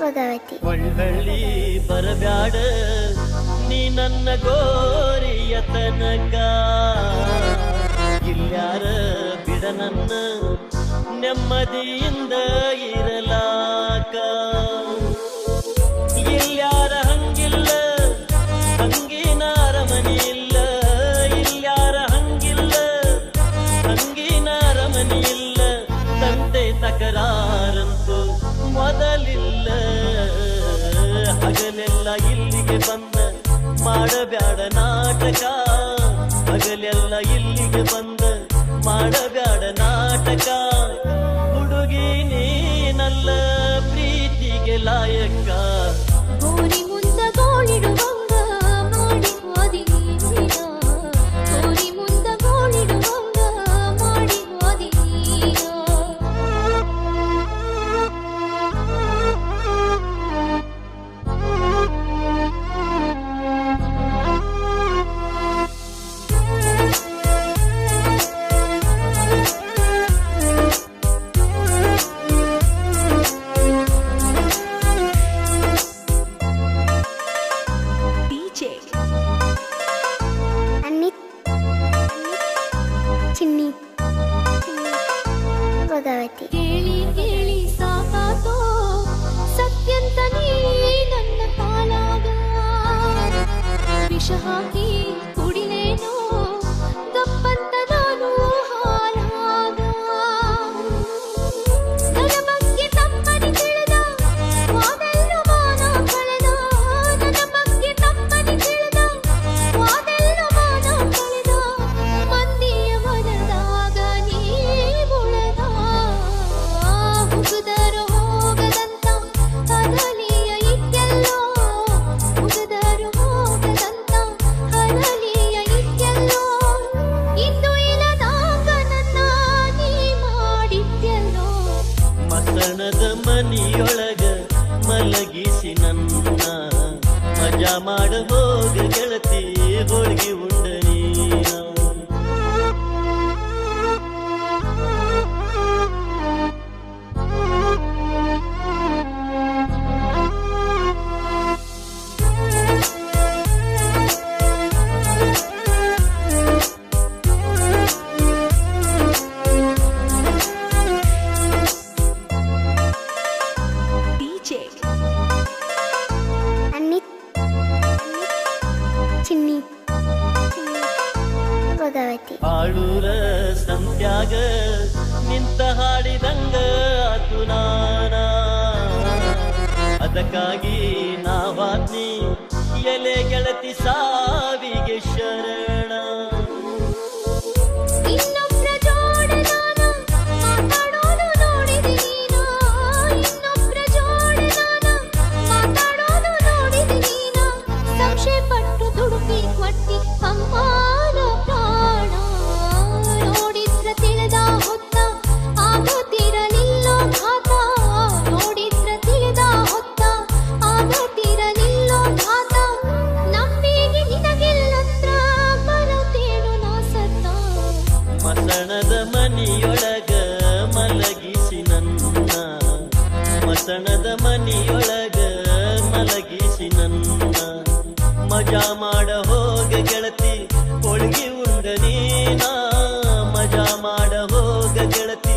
ಭಗವತಿ. ಒಳ್ಳಿ ಬರಬ್ಯಾಡ, ನೀ ನನ್ನ ಗೋರಿಯ ತನಕ. ಇಲ್ಯಾರ ಬಿಡ ನನ್ನ ನೆಮ್ಮದಿಯಿಂದ ಇರಲಾಕ. ಇಲ್ಯಾರ ಹಂಗಿಲ್ಲ, ಹಂಗಿನ ಅರಮನೆ ಇಲ್ಲ ಇಲ್ಯಾರ ಹಂಗಿಲ್ಲ, ಹಂಗಿನ ಅರಮನೆ ಇಲ್ಲ ಮಾಡಬ್ಯಾಡ ನಾಟಕ. ಹಗಲೆಲ್ಲ ಇಲ್ಲಿಗೆ ಬಂದ ಮಾಡಬ್ಯಾಡ ನಾಟಕ. ಹುಡುಗಿ ನೀನಲ್ಲ ಪ್ರೀತಿಗೆ ಲಾಯಕ್ಕ ಮನಿಯೊಳಗ ಮಲಗಿಸಿ ನನ್ನ ಮಜಾ ಮಾಡ ಹೋಗ ಗೆಳತಿ ಹೋಳಿಗೆ ಭಗವತಿ ಆಳೂರ ಸಂತ್ಯಾಗ ನಿಂತ ಹಾಡಿದಂಗ ಆತು ನಾನ. ಅದಕ್ಕಾಗಿ ನಾವಾದ್ನಿ ಎಲೆ ಗೆಳತಿ ಸಾವಿಗೆ ಶರಣ. ಮನಿಯೊಳಗ ಮಲಗಿಸಿ ನನ್ನ ಮಸಣದ ಮನಿಯೊಳಗ ಮಲಗಿಸಿ ನನ್ನ ಮಜಾ ಮಾಡ ಹೋಗ ಗೆಳತಿ ಹೋಳಿಗೆ ಉಂಡ ನೀನ. ಮಜಾ ಮಾಡ ಹೋಗ ಗೆಳತಿ